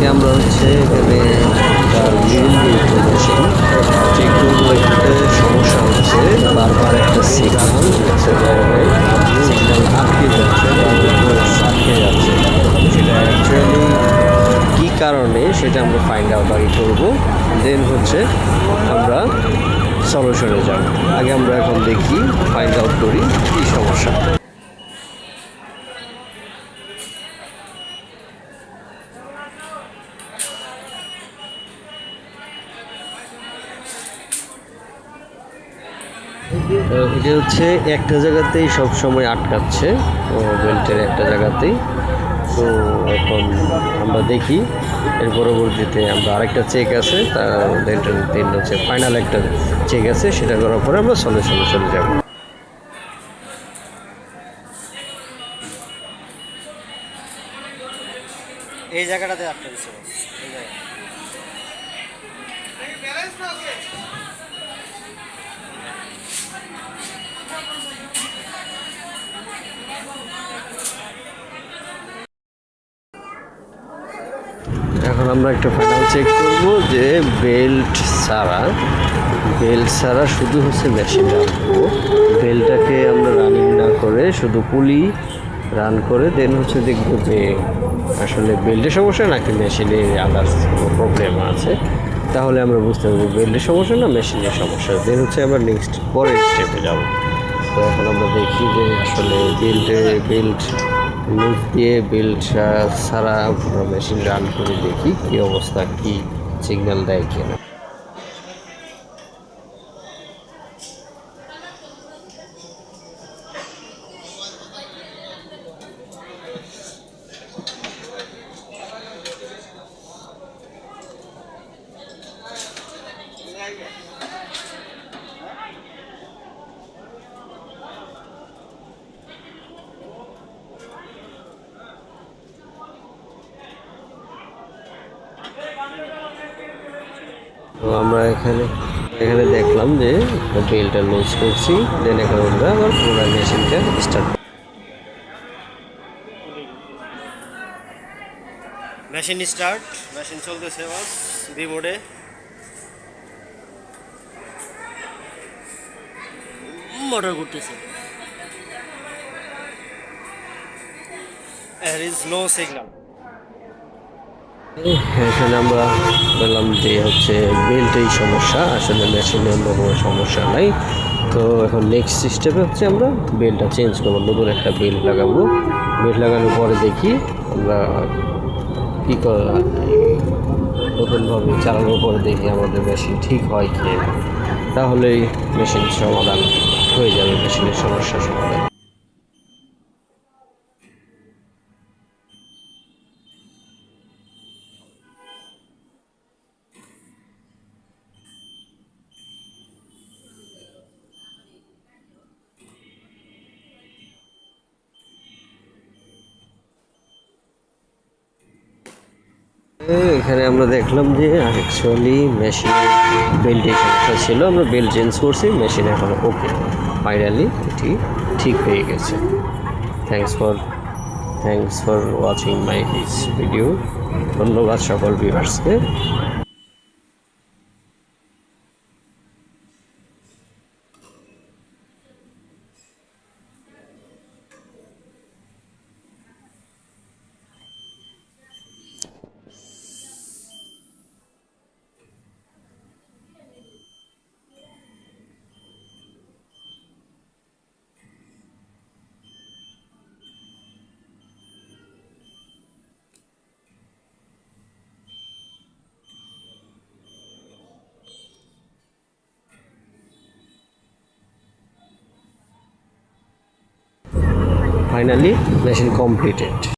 আজকে আমরা হচ্ছে এখানে যে একটু একটা সমস্যা হচ্ছে, বারবার একটা সিগনাল সিগনাল আটকে যাচ্ছে আটকে যাচ্ছে। সেটা অ্যাকচুয়ালি কী কারণে সেটা আমরা ফাইন্ড আউট আগে করব দেন হচ্ছে আমরা সলিউশনে যাব। আগে আমরা এখন দেখি ফাইন্ড আউট করি এটা হচ্ছে একটা জায়গাতেই সব সময় আটকাচ্ছে বেল্টের একটা জায়গাতেই। তো এখন আমরা দেখি, এর পরবর্তীতে আমরা আরেকটা চেক আছে তার দিন হচ্ছে ফাইনাল একটা চেক আছে, সেটা করার পরে আমরা সলিউশনে চলে যাব। এই জায়গাটাতে আটকে দিচ্ছে এখন আমরা একটা ফাইনাল চেক করব যে বেল্ট ছাড়া বেল্ট ছাড়া শুধু হচ্ছে মেশিন রাখব বেল্টটাকে আমরা রানিং না করে শুধু পুলি রান করে দেন হচ্ছে দেখব যে আসলে বেল্টের সমস্যা নাকি মেশিনে আদার্স কোনো প্রবলেম আছে। তাহলে আমরা বুঝতে পারব বেল্টের সমস্যা না মেশিনের সমস্যা। দেন হচ্ছে আমরা নেক্সট পরের স্টেপে যাব। তো এখন আমরা দেখি যে আসলে বেল্টে বেল্ট লুজ দিয়ে বেল্ট সারা মেশিন রান করে দেখি কী অবস্থা কী সিগন্যাল দেয় কিনা। তো আমরা এখানে এখানে দেখলাম যে বেলটা লুজ করছি দেন এখন আমরা আবার পুরো মেশিনটা স্টার্ট মেশিন স্টার্ট মেশিন চলতেছে বস বি মোডে মোটর ঘুরতেছে। There is no signal এখানে আমরা বললাম যে হচ্ছে বেল্টেই সমস্যা, আসলে মেশিনে অন্য কোনো সমস্যা নাই। তো এখন নেক্সট স্টেপে হচ্ছে আমরা বেল্টটা চেঞ্জ করব, নতুন একটা বেল্ট লাগাবো। বেল্ট লাগানোর পরে দেখি আমরা কী করা নতুনভাবে চালানোর পরে দেখি আমাদের মেশিন ঠিক হয় কি তাহলেই মেশিন সমাধান হয়ে যাবে মেশিনের সমস্যা সমাধান। এখানে আমরা দেখলাম যে অ্যাকচুয়ালি মেশিন বেল্টের সমস্যা ছিল। আমরা বেল্ট চেঞ্জ করছি মেশিন এখন ওকে ফাইনালি এটি ঠিক হয়ে গেছে। Thanks for thanks for watching my video ধন্যবাদ সকল ভিউয়ার্সকে ফাইনালি মেশিন কমপ্লিটেড